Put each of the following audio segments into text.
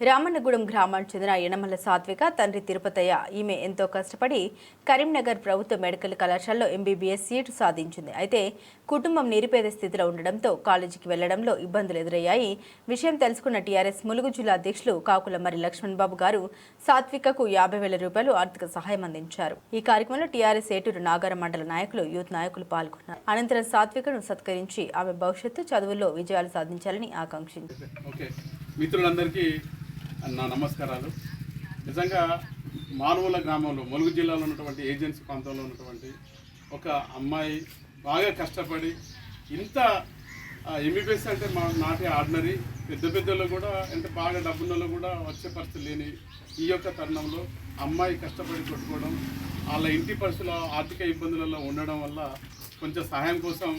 రామన్నగూడెం గ్రామానికి చెందిన యనమల సాత్విక తండ్రి తిరుపతయ్య ఈమె ఎంతో కష్టపడి కరీంనగర్ ప్రభుత్వ మెడికల్ కళాశాలలో ఎంబీబీఎస్ సీటు సాధించింది. అయితే కుటుంబం నిరుపేద స్థితిలో ఉండడంతో కాలేజీకి వెళ్ళడంలో ఇబ్బందులు ఎదురయ్యాయి. విషయం తెలుసుకున్న టీఆర్ఎస్ ములుగు జిల్లా అధ్యక్షులు కాకుల మరి లక్ష్మణ్ బాబు గారు సాత్వికకు యాభై వేల రూపాయలు ఆర్థిక సహాయం అందించారు. ఈ కార్యక్రమంలో టీఆర్ఎస్ ఏటూరు నాగర మండల నాయకులు యూత్ నాయకులు పాల్గొన్నారు. అనంతరం సాత్వికను సత్కరించి ఆమె భవిష్యత్తు చదువుల్లో విజయాలు సాధించాలని ఆకాంక్షించారు. మిత్రులందరికీ నా నమస్కారాలు. నిజంగా మానవుల గ్రామంలో ములుగు జిల్లాలో ఉన్నటువంటి ఏజెన్సీ ప్రాంతంలో ఉన్నటువంటి ఒక అమ్మాయి బాగా కష్టపడి ఇంత ఎంబీబీఎస్ అంటే మా నాటి ఆర్డినరీ. పెద్ద పెద్దలో కూడా అంటే బాగా డబ్బున్నలో కూడా వచ్చే పరిస్థితి లేని ఈ యొక్క తరుణంలో అమ్మాయి కష్టపడి కొట్టుకోవడం వాళ్ళ ఇంటి పరిస్థితుల ఆర్థిక ఇబ్బందులలో ఉండడం వల్ల కొంచెం సహాయం కోసం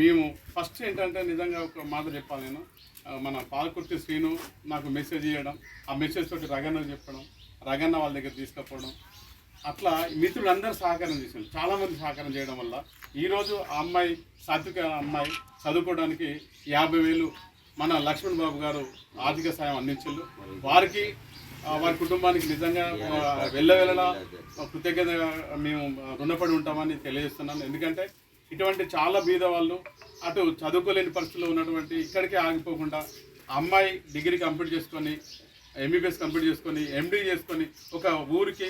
మేము ఫస్ట్ ఏంటంటే నిజంగా ఒక మాట చెప్పాలి నేను. మన పాలకుర్తి శ్రీను నాకు మెసేజ్ ఇవ్వడం ఆ మెసేజ్ తోటి రగన్న చెప్పడం రగన్న వాళ్ళ దగ్గర తీసుకపోవడం అట్లా మిత్రులందరూ సహకారం చేశారు. చాలామంది సహకారం చేయడం వల్ల ఈరోజు ఆ అమ్మాయి సాత్విక అమ్మాయి చదువుకోవడానికి యాభై వేలు మన లక్ష్మణ్ బాబు గారు ఆర్థిక సాయం అందించారు వారికి వారి కుటుంబానికి నిజంగా వెళ్ళ వెళ్ళవెళ్ళలా కృతజ్ఞత మేము రుణపడి ఉంటామని తెలియజేస్తున్నాను. ఎందుకంటే ఇటువంటి చాలా బీద వాళ్ళు అటు చదువుకోలేని పరిస్థితుల్లో ఉన్నటువంటి ఇక్కడికే ఆగిపోకుండా అమ్మాయి డిగ్రీ కంప్లీట్ చేసుకొని ఎంబీబీఎస్ కంప్లీట్ చేసుకొని ఎండీ చేసుకొని ఒక ఊరికి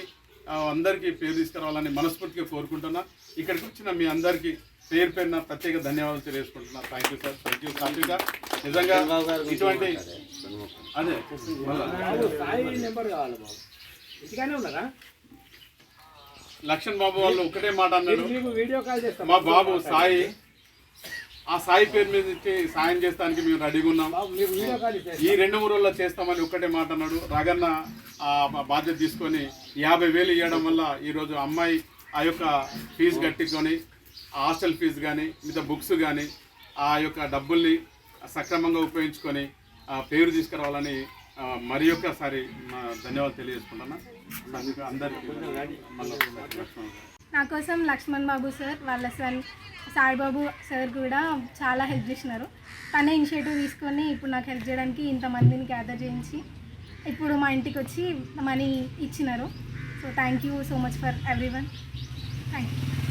అందరికీ పేరు తీసుకురావాలని మనస్ఫూర్తిగా కోరుకుంటున్నా. ఇక్కడికి వచ్చిన మీ అందరికీ పేరు పేరున ప్రత్యేక ధన్యవాదాలు తెలియజేసుకుంటున్నా. Thank you sir thank you Sathvika నిజంగా ఇటువంటి అదే లక్ష్మణ్ బాబు వాళ్ళు ఒకటే మాట అన్నాడు. మా బాబు సాయి ఆ సాయి పేరు మీద ఇచ్చి సాయం చేస్తానికి మేము రెడీగా ఉన్నాం. ఈ రెండు మూడు రోజుల్లో చేస్తామని ఒక్కటే మాట అన్నాడు. రగన్న ఆ బాధ్యత తీసుకొని యాభై వేలు ఇవ్వడం వల్ల ఈరోజు అమ్మాయి ఆ యొక్క ఫీజు కట్టుకొని హాస్టల్ ఫీజు కానీ మిగతా బుక్స్ కానీ ఆ యొక్క డబ్బుల్ని సక్రమంగా ఉపయోగించుకొని ఆ పేరు తీసుకురావాలని మరి ఒక్కసారి మా ధన్యవాదాలు తెలియజేసుకుంటున్నా. లక్ష్మణ్ నా కోసం లక్ష్మణ్ బాబు సార్ వాళ్ళ సన్ సాయిబాబు సార్ కూడా చాలా హెల్ప్ చేసినారు. తనే ఇనిషియేటివ్ తీసుకొని ఇప్పుడు నాకు హెల్ప్ చేయడానికి ఇంతమందిని గ్యాదర్ చేయించి ఇప్పుడు మా ఇంటికి వచ్చి మనీ ఇచ్చినారు. So thank you so much for everyone thank you